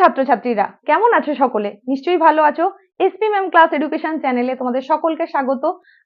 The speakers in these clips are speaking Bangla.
ছাত্রছাত্রীরা, কেমন আছো সকলে? নিশ্চয়ই ভালো আছো? এসপি ম্যাম ক্লাস এডুকেশন চ্যানেলে তোমাদের সকলকে স্বাগত।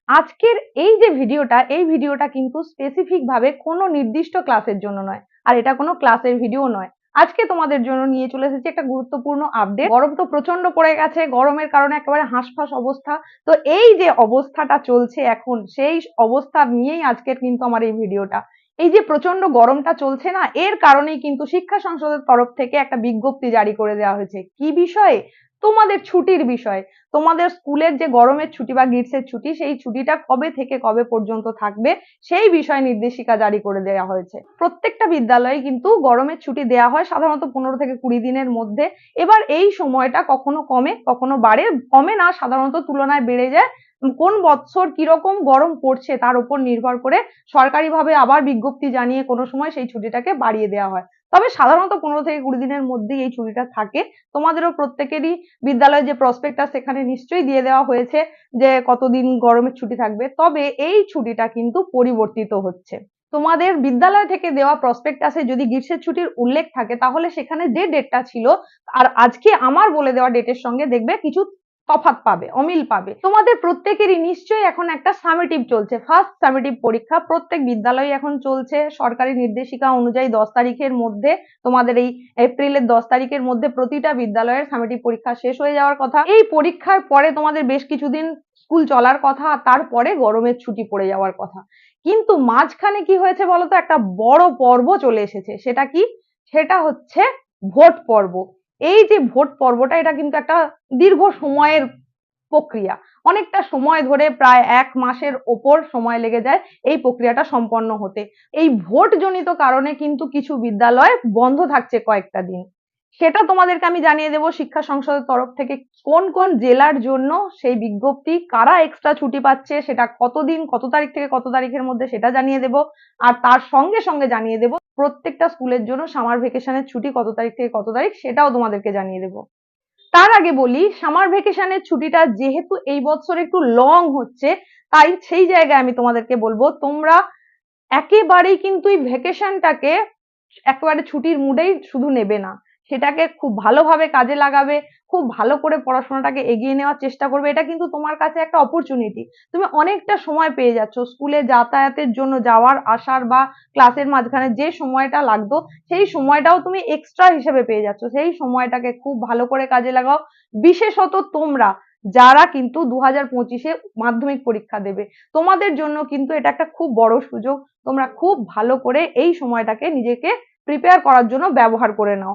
আজকের এই যে ভিডিওটা, এই ভিডিওটা কিন্তু স্পেসিফিক ভাবে কোনো নির্দিষ্ট ক্লাসের জন্য নয়। আর এটা কোনো ক্লাসের ভিডিও নয়। আজকে তোমাদের জন্য নিয়ে চলে এসেছি একটা গুরুত্বপূর্ণ আপডেট গরম তো প্রচণ্ড পড়ে গেছে, গরমের কারণে একেবারে হাঁসফাঁস অবস্থা। তো এই যে অবস্থাটা চলছে এখন, সেই অবস্থা নিয়েই আজকের কিন্তু আমার এই ভিডিওটা এই যে প্রচণ্ড গরমটা চলছে না, এর কারণেই কিন্তু শিক্ষা সংসদের তরফ থেকে একটা বিজ্ঞপ্তি জারি করে দেওয়া হয়েছে। কি বিষয়ে? তোমাদের ছুটির বিষয়। তোমাদের স্কুলের যে গরমের ছুটি বা গ্রীষ্মের ছুটি, সেই ছুটিটা কবে থেকে কবে পর্যন্ত থাকবে, সেই বিষয়ে নির্দেশিকা জারি করে দেওয়া হয়েছে। প্রত্যেকটা বিদ্যালয়ে কিন্তু গরমের ছুটি দেওয়া হয় সাধারণত পনেরো থেকে কুড়ি দিনের মধ্যে। এবার এই সময়টা কখনো কমে, কখনো বাড়ে, কমে না, সাধারণত তুলনায় বেড়ে যায়। কোন বৎসর কীরকম গরম পড়ছে তার উপর নির্ভর করে সরকারিভাবে আবার বিজ্ঞপ্তি জানিয়ে কোনো সময় সেই ছুটিটাকে বাড়িয়ে দেওয়া হয়। তবে সাধারণত পনেরো থেকে কুড়ি দিনের মধ্যেই এই ছুটিটা থাকে। তোমাদেরও প্রত্যেকেরই বিদ্যালয়ে যে প্রসপেক্টাস সেখানে নিশ্চয়ই দিয়ে দেওয়া হয়েছে যে কতদিন গরমের ছুটি থাকবে। তবে এই ছুটিটা কিন্তু পরিবর্তিত হচ্ছে। তোমাদের বিদ্যালয় থেকে দেওয়া প্রসপেক্টাসে যদি গ্রীষ্মের ছুটির উল্লেখ থাকে তাহলে সেখানে যে ডেটটা ছিল আর আজকে আমার বলে দেওয়া ডেটের সঙ্গে দেখবে কিছু তফাৎ পাবে, অমিল পাবে। তোমাদের প্রত্যেকেরই নিশ্চয়ই এখন একটা সামেটিভ চলছে। ফার্স্ট সামেটিভ পরীক্ষা, প্রত্যেক বিদ্যালয়ে এখন চলছে সরকারি নির্দেশিকা অনুযায়ী দশ তারিখের মধ্যে, তোমাদের এই এপ্রিলের দশ তারিখের মধ্যে প্রতিটা বিদ্যালয়ের সামেটিভ পরীক্ষা শেষ হয়ে যাওয়ার কথা। এই পরীক্ষার পরে তোমাদের বেশ কিছুদিন স্কুল চলার কথা তারপরে গরমের ছুটি পড়ে যাওয়ার কথা। কিন্তু মাঝখানে কি হয়েছে বলতো একটা বড় পর্ব চলে এসেছে। সেটা কি? সেটা হচ্ছে ভোট পর্ব। এই যে ভোট পর্বটা, এটা কিন্তু একটা দীর্ঘ সময়ের প্রক্রিয়া। অনেকটা সময় ধরে প্রায় এক মাসের ওপর সময় লেগে যায় এই প্রক্রিয়াটা সম্পন্ন হতে। এই ভোট জনিত কারণে কিন্তু কিছু বিদ্যালয় বন্ধ থাকছে কয়েকটা দিন। সেটা তোমাদেরকে আমি জানিয়ে দেব শিক্ষা সংসদের তরফ থেকে, কোন কোন জেলার জন্য সেই বিজ্ঞপ্তি, কারা এক্সট্রা ছুটি পাচ্ছে, সেটা কতদিন, কত তারিখ থেকে কত তারিখের মধ্যে সেটা জানিয়ে দেব। আর তার সঙ্গে সঙ্গে জানিয়ে দেব প্রত্যেকটা স্কুলের জন্য সামার ভেকেশনের ছুটি কত তারিখ থেকে কত তারিখ সেটাও তোমাদেরকে জানিয়ে দেবো। তার আগে বলি, সামার ভেকেশনের ছুটিটা যেহেতু এই বছর একটু লং হচ্ছে, তাই সেই জায়গায় আমি তোমাদেরকে বলব, তোমরা একেবারেই কিন্তু এই ভেকেশনটাকে একেবারে ছুটির মুডেই শুধু নেবে না। সেটাকে খুব ভালোভাবে কাজে লাগাবে, খুব ভালো করে পড়াশোনাটাকে এগিয়ে নেওয়ার চেষ্টা করবে। এটা কিন্তু তোমার কাছে একটা অপরচুনিটি তুমি অনেকটা সময় পেয়ে যাচ্ছ স্কুলে যাতায়াতের জন্য যাওয়ার, আসার বা ক্লাসের মাঝখানে যে সময়টা লাগতো, সেই সময়টাও তুমি এক্সট্রা হিসেবে পেয়ে যাচ্ছ। সেই সময়টাকে খুব ভালো করে কাজে লাগাও। বিশেষত তোমরা, যারা কিন্তু দু হাজার পঁচিশে মাধ্যমিক পরীক্ষা দেবে, তোমাদের জন্য কিন্তু এটা একটা খুব বড় সুযোগ। তোমরা খুব ভালো করে এই সময়টাকে নিজেকে প্রিপেয়ার করার জন্য ব্যবহার করে নাও।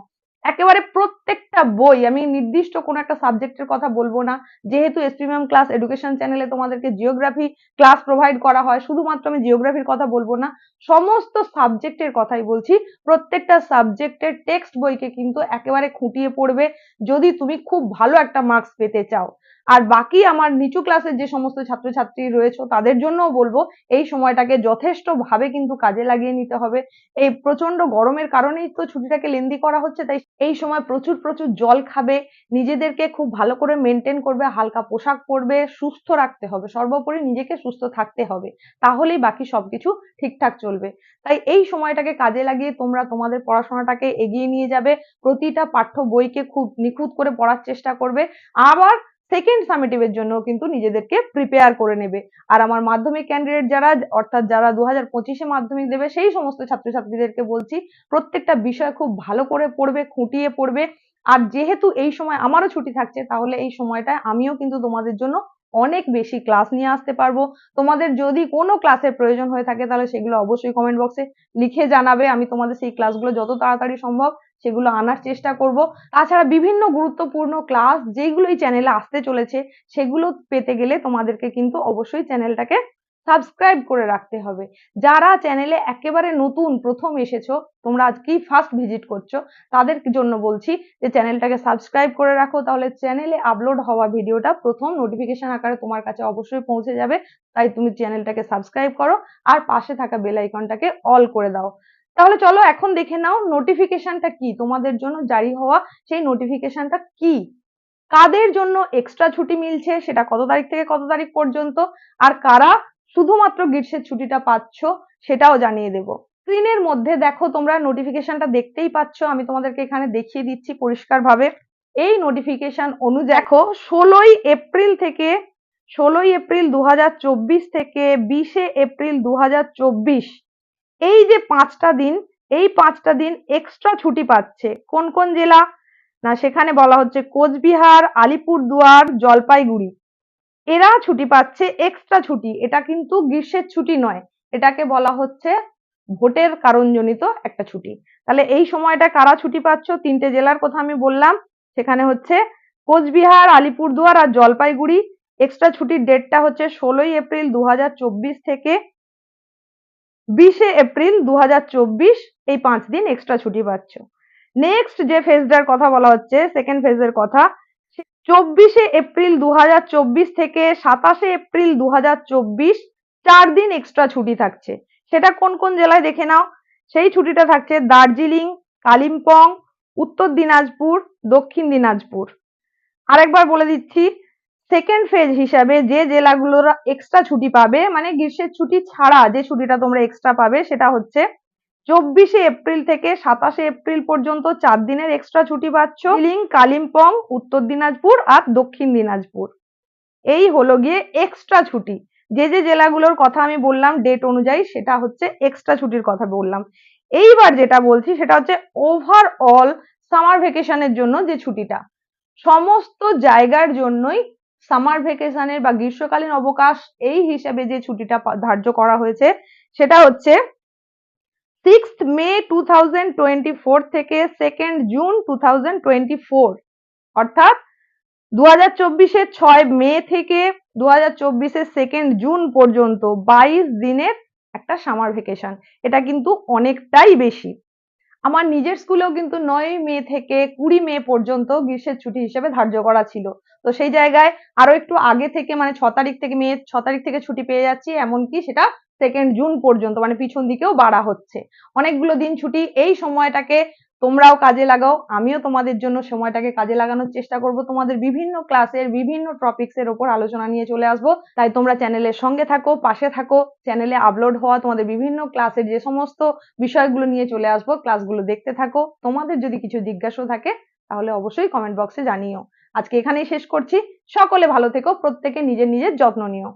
একেবারে প্রত্যেকটা বই, আমি নির্দিষ্ট কোনো একটা সাবজেক্টের কথা বলব না। যেহেতু এসপি ম্যাম ক্লাস এডুকেশন চ্যানেলে তোমাদেরকে জিওগ্রাফি ক্লাস প্রোভাইড করা হয়, শুধুমাত্র আমি জিওগ্রাফির কথা বলব না, সমস্ত সাবজেক্টের কথাই বলছি। প্রত্যেকটা সাবজেক্টের টেক্সট বইকে কিন্তু একেবারে খুঁটিয়ে পড়বে। যদি তুমি খুব ভালো একটা মার্কস পেতে চাও আর বাকি আমার নিচু ক্লাসের যে সমস্ত ছাত্রছাত্রী রয়েছে, তাদের জন্যও বলব, এই সময়টাকে যথেষ্ট ভাবে কিন্তু কাজে লাগিয়ে নিতে হবে। এই প্রচণ্ড গরমের কারণেই তো ছুটিটাকে লেন্দি করা হচ্ছে, তাই এই সময় প্রচুর প্রচুর জল খাবে, নিজেদেরকে খুব ভালো করে মেনটেন করবে, হালকা পোশাক পরবে, সুস্থ রাখতে হবে, সর্বোপরি নিজেকে সুস্থ থাকতে হবে, তাহলেই বাকি সবকিছু ঠিকঠাক চলবে। তাই এই সময়টাকে কাজে লাগিয়ে তোমরা তোমাদের পড়াশোনাটাকে এগিয়ে নিয়ে যাবে, প্রতিটা পাঠ্য বইকে খুব নিখুঁত করে পড়ার চেষ্টা করবে, আবার সেকেন্ড সামেটিভের জন্য কিন্তু নিজেদেরকে প্রিপেয়ার করে নেবে। আর আমার মাধ্যমিক ক্যান্ডিডেট যারা, অর্থাৎ যারা দু হাজার পঁচিশে মাধ্যমিক দেবে, সেই সমস্ত ছাত্রছাত্রীদেরকে বলছি, প্রত্যেকটা বিষয় খুব ভালো করে পড়বে, খুঁটিয়ে পড়বে। আর যেহেতু এই সময় আমারও ছুটি থাকছে, তাহলে এই সময়টায় আমিও কিন্তু তোমাদের জন্য অনেক বেশি ক্লাস নিয়ে আসতে পারব। তোমাদের যদি কোনো ক্লাসের প্রয়োজন হয়ে থাকে, তাহলে সেগুলো অবশ্যই কমেন্ট বক্সে লিখে জানাবে। আমি তোমাদের সেই ক্লাসগুলো যত তাড়াতাড়ি সম্ভব সেগুলো আনার চেষ্টা করব। তাছাড়া বিভিন্ন গুরুত্বপূর্ণ ক্লাস যেগুলো এই চ্যানেলে আসতে চলেছে, সেগুলো পেতে গেলে তোমাদেরকে কিন্তু অবশ্যই চ্যানেলটাকে সাবস্ক্রাইব করে রাখতে হবে। যারা চ্যানেলে একেবারে নতুন প্রথম এসেছ, তোমরা আজকেই ফার্স্ট ভিজিট করছ, তাদের জন্য বলছি যে চ্যানেলটাকে সাবস্ক্রাইব করে রাখো, তাহলে চ্যানেলে আপলোড হওয়া ভিডিওটা প্রথম নোটিফিকেশন আকারে তোমার কাছে অবশ্যই পৌঁছে যাবে। তাই তুমি চ্যানেলটাকে সাবস্ক্রাইব করো আর পাশে থাকা বেল আইকনটাকে অল করে দাও। তাহলে চলো এখন দেখে নাও নোটিফিকেশনটা কি? তোমাদের জন্য জারি হওয়া সেই নোটিফিকেশনটা কি? কাদের জন্য এক্সট্রা ছুটি মিলছে? সেটা কত তারিখ থেকে কত তারিখ পর্যন্ত? আর কারা শুধুমাত্র গ্রীষ্মের ছুটিটা পাচ্ছ সেটাও জানিয়ে দেব। স্ক্রিনের মধ্যে দেখো তোমরা নোটিফিকেশনটা দেখতেই পাচ্ছ। আমি তোমাদেরকে এখানে দেখিয়ে দিচ্ছি পরিষ্কারভাবে। এই নোটিফিকেশন অনুযায়ী দেখো, ষোলোই এপ্রিল থেকে, ষোলোই এপ্রিল দু হাজার চব্বিশ থেকে, বিশে এপ্রিল দু হাজার চব্বিশ এই যে পাঁচটা দিন, এই পাঁচটা দিন এক্সট্রা ছুটি পাচ্ছে। কোন কোন জেলা? না, সেখানে বলা হচ্ছে কোচবিহার, আলিপুরদুয়ার, জলপাইগুড়ি। এরা ছুটি পাচ্ছে এক্সট্রা ছুটি। এটা কিন্তু গ্রীষ্মের ছুটি নয়। এটাকে বলা হচ্ছে ভোটের কারণজনিত একটা ছুটি। তাহলে এই সময়টা কারা ছুটি পাচ্ছ? তিনটে জেলার কথা আমি বললাম। সেখানে হচ্ছে কোচবিহার, আলিপুরদুয়ার আর জলপাইগুড়ি। এক্সট্রা ছুটির ডেটটা হচ্ছে ষোলোই এপ্রিল দু হাজার চব্বিশ থেকে বিশে এপ্রিল দু এই পাঁচ দিন এক্সট্রা ছুটি পাচ্ছ। নেক্সট যে ফেজটার কথা বলা হচ্ছে সেকেন্ড ফেজের কথা চব্বিশে এপ্রিল দু থেকে সাতাশে এপ্রিল দু চার দিন এক্সট্রা ছুটি থাকছে। সেটা কোন কোন জেলায় দেখে নাও। সেই ছুটিটা থাকছে দার্জিলিং, কালিম্পং, উত্তর দিনাজপুর, দক্ষিণ দিনাজপুর। আরেকবার বলে দিচ্ছি সেকেন্ড ফেজ হিসাবে যে জেলাগুলোর এক্সট্রা ছুটি পাবে মানে গ্রীষ্মের ছুটি ছাড়া যে ছুটিটা তোমরা এক্সট্রা পাবে সেটা হচ্ছে চব্বিশে এপ্রিল থেকে সাতাশে এপ্রিল পর্যন্ত চার দিনের এক্সট্রা ছুটি পাচ্ছ। লিং কালিম্পং, উত্তর দিনাজপুর আর দক্ষিণ দিনাজপুর। এই হলো গিয়ে এক্সট্রা ছুটি। যে যে জেলাগুলোর কথা আমি বললাম ডেট অনুযায়ী সেটা হচ্ছে এক্সট্রা ছুটির কথা বললাম। এইবার যেটা বলছি সেটা হচ্ছে ওভারঅল সামার ভেকেশনের জন্য যে ছুটিটা। সমস্ত জায়গার জন্যই সামার ভেকেশনের বা গ্রীষ্মকালীন অবকাশ, এই হিসেবে যে ছুটিটা ধার্য করা হয়েছে, সেটা হচ্ছে six May two thousand twenty four থেকে second June two thousand twenty four অর্থাৎ দু হাজার চব্বিশের ছয় মে থেকে দু হাজার চব্বিশের সেকেন্ড জুন পর্যন্ত বাইশ দিনের একটা সামার ভেকেশন এটা কিন্তু অনেকটাই বেশি। আমার নিজের স্কুলেও কিন্তু নয় মে থেকে কুড়ি মে পর্যন্ত গ্রীষ্মের ছুটি হিসেবে ধার্য করা ছিল। তো সেই জায়গায় আরও একটু আগে থেকে মানে ছ তারিখ থেকে মে, ছ তারিখ থেকে ছুটি পেয়ে যাচ্ছি, এমনকি সেটা সেকেন্ড জুন পর্যন্ত মানে পিছন দিকেও বাড়া হচ্ছে। অনেকগুলো দিন ছুটি, এই সময়টাকে তোমরাও কাজে লাগাও, আমিও তোমাদের জন্য সময়টাকে কাজে লাগানোর চেষ্টা করব। তোমাদের বিভিন্ন ক্লাসের বিভিন্ন টপিক্স এর ওপর আলোচনা নিয়ে চলে আসব। তাই তোমরা চ্যানেলের সঙ্গে থাকো, পাশে থাকো চ্যানেলে আপলোড হওয়া তোমাদের বিভিন্ন ক্লাসের যে সমস্ত বিষয়গুলো নিয়ে চলে আসব, ক্লাসগুলো দেখতে থাকো। তোমাদের যদি কিছু জিজ্ঞাসা থাকে, তাহলে অবশ্যই কমেন্ট বক্সে জানিও। আজকে এখানেই শেষ করছি। সকলে ভালো থেকো, প্রত্যেকে নিজের নিজের যত্ন নিও।